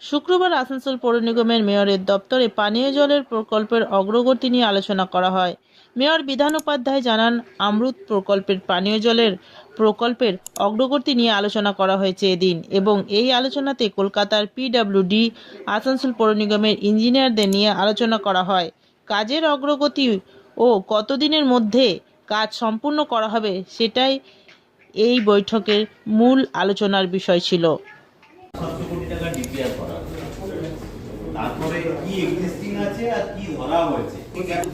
শুক্রবার আসানসোল পৌর নিগমের মেয়রের দপ্তরে পানীয় জলের প্রকল্পের অগ্রগতি নিয়ে আলোচনা করা হয়। মেয়র বিধান উপাধ্যায় জানান আমরুত প্রকল্পের পানীয় জলের প্রকল্পের অগ্রগতি নিয়ে আলোচনা করা হয়েছে এদিন এবং এই আলোচনাতে কলকাতার পিডাব্লিউডি আসানসোল পৌর নিগমের ইঞ্জিনিয়ারদের নিয়ে আলোচনা করা হয়। কাজের অগ্রগতি ও কতদিনের মধ্যে কাজ সম্পূর্ণ করা হবে সেটাই এই বৈঠকের মূল আলোচনার বিষয় ছিল। তারপরে কি এক্সিস্টিং আছে আর কি ধরা হয়েছে?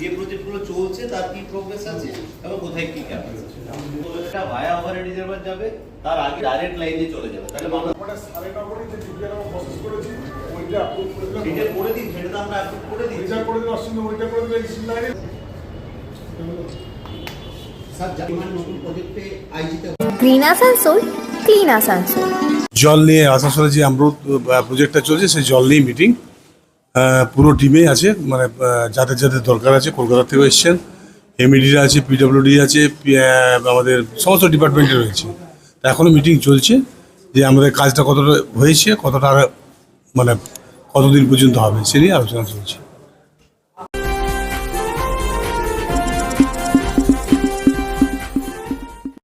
যে প্রজেক্টগুলো চলছে তার কি প্রোগ্রেস আছে এবং কোথায় কি ক্যাপাস আছে? এটা ভায়া রিজার্ভার যাবে তার আগে ডাইরেক্ট লাইনে চলে যাবে। তাহলে আমরা আমরা সাড়ে নগরই যে ডিপিআর আমরা প্রসেস করেছি ওইটা অ্যাপ্রুভ করে দিলাম। এটা করে দিন সেটা তো আমরা অ্যাপ্রুভ করে করে দিলাম অসুবিধা ওইটা করে দিলে গ্রিন আসানসোল ক্লিন আসানসোল। জল নিয়ে আসানসোলে যে আমরুত আহ, প্রজেক্টটা চলছে সেই জল নিয়ে মিটিং পুরো টিমে আছে মানে যাদের যাদের দরকার আছে কলকাতা থেকেও এসছেন এমইডিরা আছে পিডব্লিউডি আছে আমাদের সমস্ত ডিপার্টমেন্টে রয়েছে। এখনও মিটিং চলছে যে আমাদের কাজটা কতটা হয়েছে কতটা মানে কতদিন পর্যন্ত হবে সে নিয়ে আলোচনা চলছে।